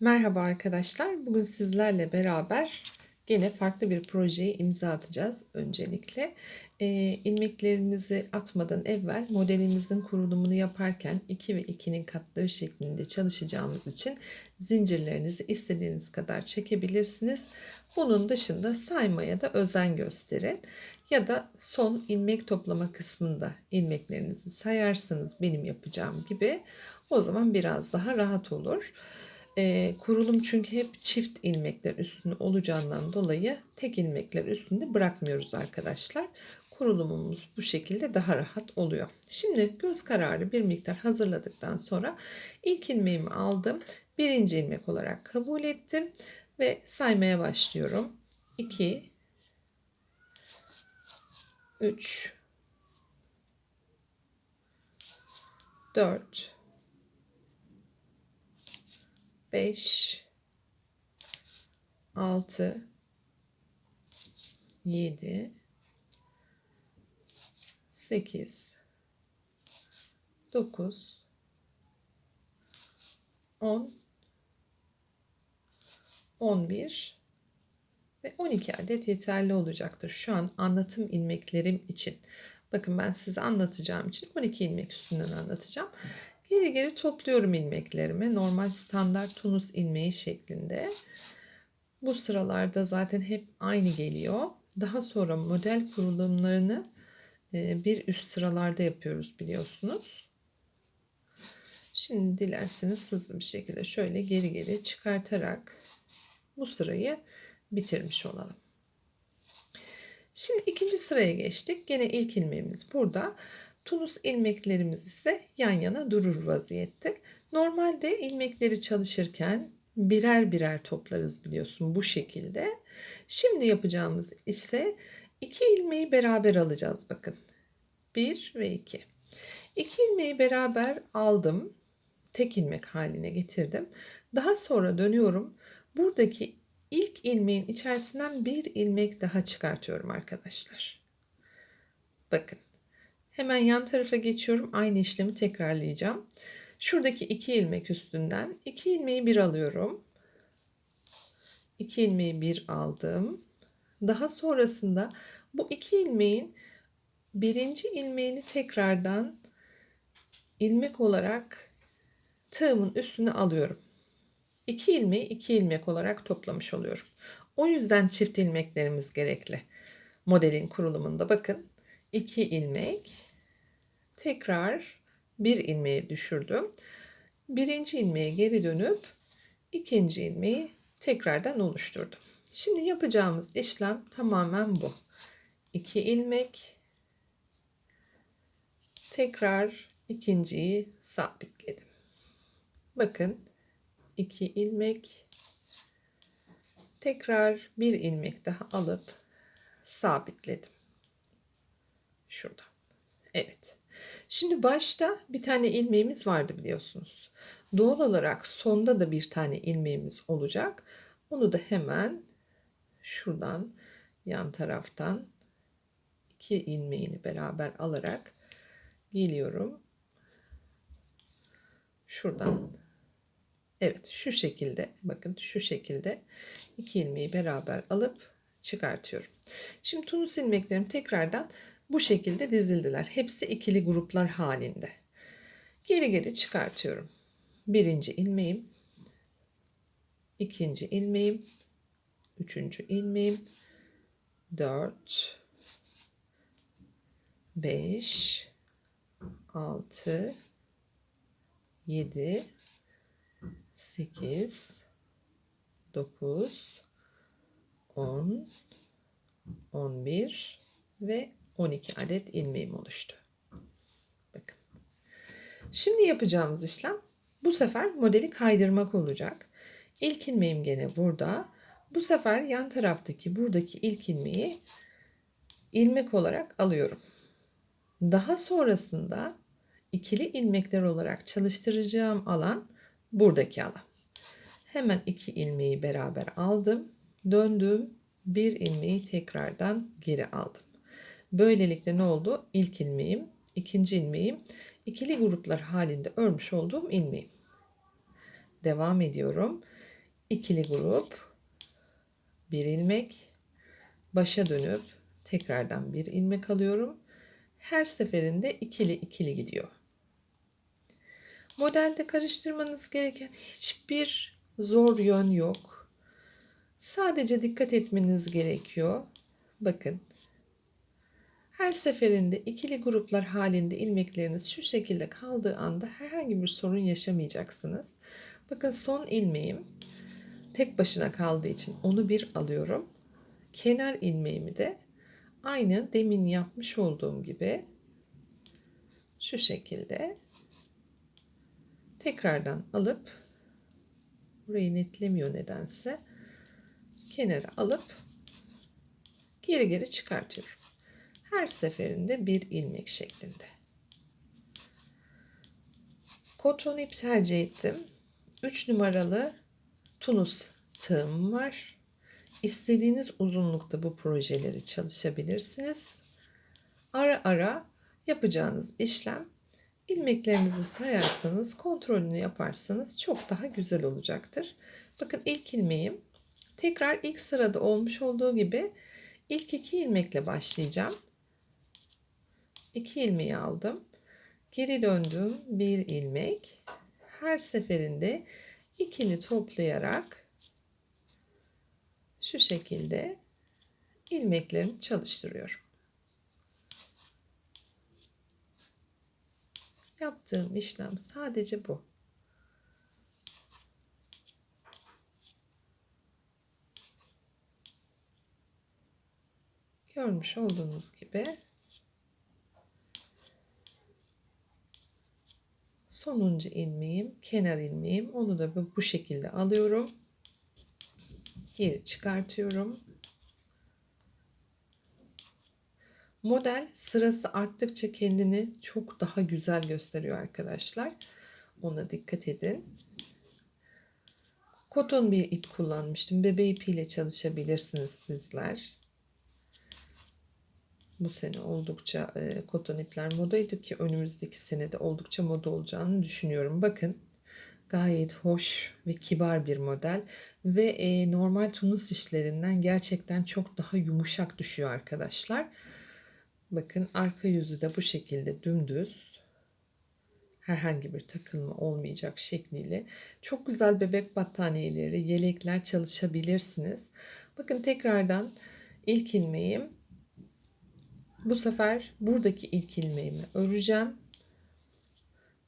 Merhaba arkadaşlar. Bugün sizlerle beraber gene farklı bir projeye imza atacağız. Öncelikle e, ilmeklerimizi atmadan evvel modelimizin kurulumunu yaparken 2 ve 2'nin katları şeklinde çalışacağımız için zincirlerinizi istediğiniz kadar çekebilirsiniz. Bunun dışında saymaya da özen gösterin. Ya da son ilmek toplama kısmında ilmeklerinizi sayarsınız benim yapacağım gibi. O zaman biraz daha rahat olur. E, kurulum çünkü hep çift ilmekler üstünde olacağından dolayı tek ilmekler üstünde bırakmıyoruz arkadaşlar. Kurulumumuz bu şekilde daha rahat oluyor. Şimdi göz kararı bir miktar hazırladıktan sonra ilk ilmeğimi aldım. Birinci ilmek olarak kabul ettim ve saymaya başlıyorum. 2 3 4 5 6 7 8 9 10 11 ve 12 adet yeterli olacaktır. Şu an anlatım ilmeklerim için. Bakın ben size anlatacağım için 12 ilmek üstünden anlatacağım. Geri geri topluyorum ilmeklerimi. Normal standart tunus ilmeği şeklinde. Bu sıralarda zaten hep aynı geliyor. Daha sonra model kurulumlarını e, bir üst sıralarda yapıyoruz biliyorsunuz. Şimdi dilerseniz hızlı bir şekilde şöyle geri geri çıkartarak bu sırayı bitirmiş olalım. Şimdi ikinci sıraya geçtik. Gene ilk ilmeğimiz burada. Tunus ilmeklerimiz ise yan yana durur vaziyette. Normalde ilmekleri çalışırken birer birer toplarız biliyorsun bu şekilde. Şimdi yapacağımız ise iki ilmeği beraber alacağız bakın. 1 ve 2. İki ilmeği beraber aldım. Tek ilmek haline getirdim. Daha sonra dönüyorum. Buradaki ilk ilmeğin içerisinden bir ilmek daha çıkartıyorum arkadaşlar. Bakın Hemen yan tarafa geçiyorum. Aynı işlemi tekrarlayacağım. Şuradaki iki ilmek üstünden iki ilmeği bir alıyorum. İki ilmeği bir aldım. Daha sonrasında bu iki ilmeğin birinci ilmeğini tekrardan ilmek olarak tığımın üstüne alıyorum. İki ilmeği iki ilmek olarak toplamış oluyorum. O yüzden çift ilmeklerimiz gerekli. Modelin kurulumunda bakın 2 ilmek tekrar bir ilmeği düşürdüm. Birinci ilmeğe geri dönüp ikinci ilmeği tekrardan oluşturdum. Şimdi yapacağımız işlem tamamen bu. 2 ilmek tekrar ikinciyi sabitledim. Bakın 2 ilmek tekrar bir ilmek daha alıp sabitledim. Şurada. Evet. Şimdi başta bir tane ilmeğimiz vardı biliyorsunuz. Doğal olarak sonda da bir tane ilmeğimiz olacak. Onu da hemen şuradan yan taraftan iki ilmeğini beraber alarak geliyorum. Şuradan evet şu şekilde bakın şu şekilde iki ilmeği beraber alıp çıkartıyorum. Şimdi tunus ilmeklerim tekrardan bu şekilde dizildiler. Hepsi ikili gruplar halinde. Geri geri çıkartıyorum. Birinci ilmeğim, ikinci ilmeğim, üçüncü ilmeğim, dört, beş, altı, yedi, sekiz, dokuz, on, on bir ve 12 adet ilmeğim oluştu. Bakın. Şimdi yapacağımız işlem bu sefer modeli kaydırmak olacak. İlk ilmeğim gene burada. Bu sefer yan taraftaki buradaki ilk ilmeği ilmek olarak alıyorum. Daha sonrasında ikili ilmekler olarak çalıştıracağım alan buradaki alan. Hemen iki ilmeği beraber aldım. Döndüm. Bir ilmeği tekrardan geri aldım. Böylelikle ne oldu? İlk ilmeğim, ikinci ilmeğim, ikili gruplar halinde örmüş olduğum ilmeğim. Devam ediyorum. ikili grup, bir ilmek, başa dönüp tekrardan bir ilmek alıyorum. Her seferinde ikili ikili gidiyor. Modelde karıştırmanız gereken hiçbir zor yön yok. Sadece dikkat etmeniz gerekiyor. Bakın. Her seferinde ikili gruplar halinde ilmekleriniz şu şekilde kaldığı anda herhangi bir sorun yaşamayacaksınız. Bakın son ilmeğim tek başına kaldığı için onu bir alıyorum. Kenar ilmeğimi de aynı demin yapmış olduğum gibi şu şekilde tekrardan alıp burayı netlemiyor nedense kenara alıp geri geri çıkartıyorum. Her seferinde bir ilmek şeklinde. Koton ip tercih ettim. 3 numaralı tunus tığım var. İstediğiniz uzunlukta bu projeleri çalışabilirsiniz. Ara ara yapacağınız işlem ilmeklerinizi sayarsanız, kontrolünü yaparsanız çok daha güzel olacaktır. Bakın ilk ilmeğim tekrar ilk sırada olmuş olduğu gibi ilk iki ilmekle başlayacağım. İki ilmeği aldım. Geri döndüm bir ilmek. Her seferinde ikili toplayarak şu şekilde ilmeklerimi çalıştırıyorum. Yaptığım işlem sadece bu. Görmüş olduğunuz gibi sonuncu ilmeğim, kenar ilmeğim. Onu da bu şekilde alıyorum. Geri çıkartıyorum. Model sırası arttıkça kendini çok daha güzel gösteriyor arkadaşlar. Ona dikkat edin. Koton bir ip kullanmıştım. Bebe ipiyle çalışabilirsiniz sizler. Bu sene oldukça e, koton ipler modaydı ki önümüzdeki senede oldukça moda olacağını düşünüyorum. Bakın gayet hoş ve kibar bir model ve e, normal tunus işlerinden gerçekten çok daha yumuşak düşüyor arkadaşlar. Bakın arka yüzü de bu şekilde dümdüz. Herhangi bir takılma olmayacak şekliyle. Çok güzel bebek battaniyeleri, yelekler çalışabilirsiniz. Bakın tekrardan ilk ilmeğim. Bu sefer buradaki ilk ilmeğimi öreceğim.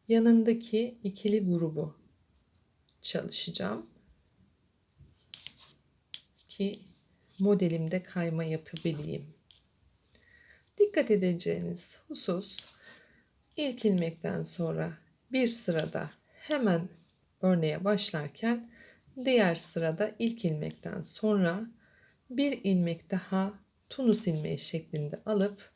Yanındaki ikili grubu çalışacağım. Ki modelimde kayma yapabileyim. Dikkat edeceğiniz husus ilk ilmekten sonra bir sırada hemen örneğe başlarken diğer sırada ilk ilmekten sonra bir ilmek daha tunus ilmeği şeklinde alıp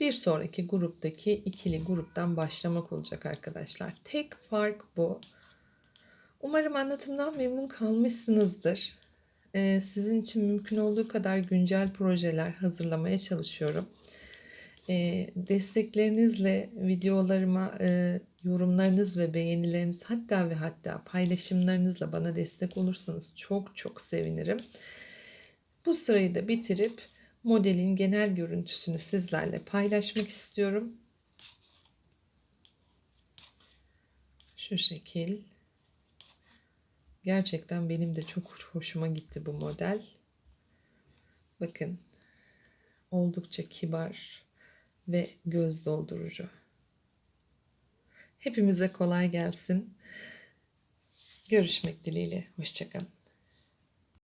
bir sonraki gruptaki ikili gruptan başlamak olacak arkadaşlar. Tek fark bu. Umarım anlatımdan memnun kalmışsınızdır. Ee, sizin için mümkün olduğu kadar güncel projeler hazırlamaya çalışıyorum e, desteklerinizle videolarıma e, yorumlarınız ve beğenileriniz hatta ve hatta paylaşımlarınızla bana destek olursanız çok çok sevinirim. Bu sırayı da bitirip modelin genel görüntüsünü sizlerle paylaşmak istiyorum. Şu şekil. Gerçekten benim de çok hoşuma gitti bu model. Bakın oldukça kibar ve göz doldurucu. Hepimize kolay gelsin. Görüşmek dileğiyle. Hoşçakalın.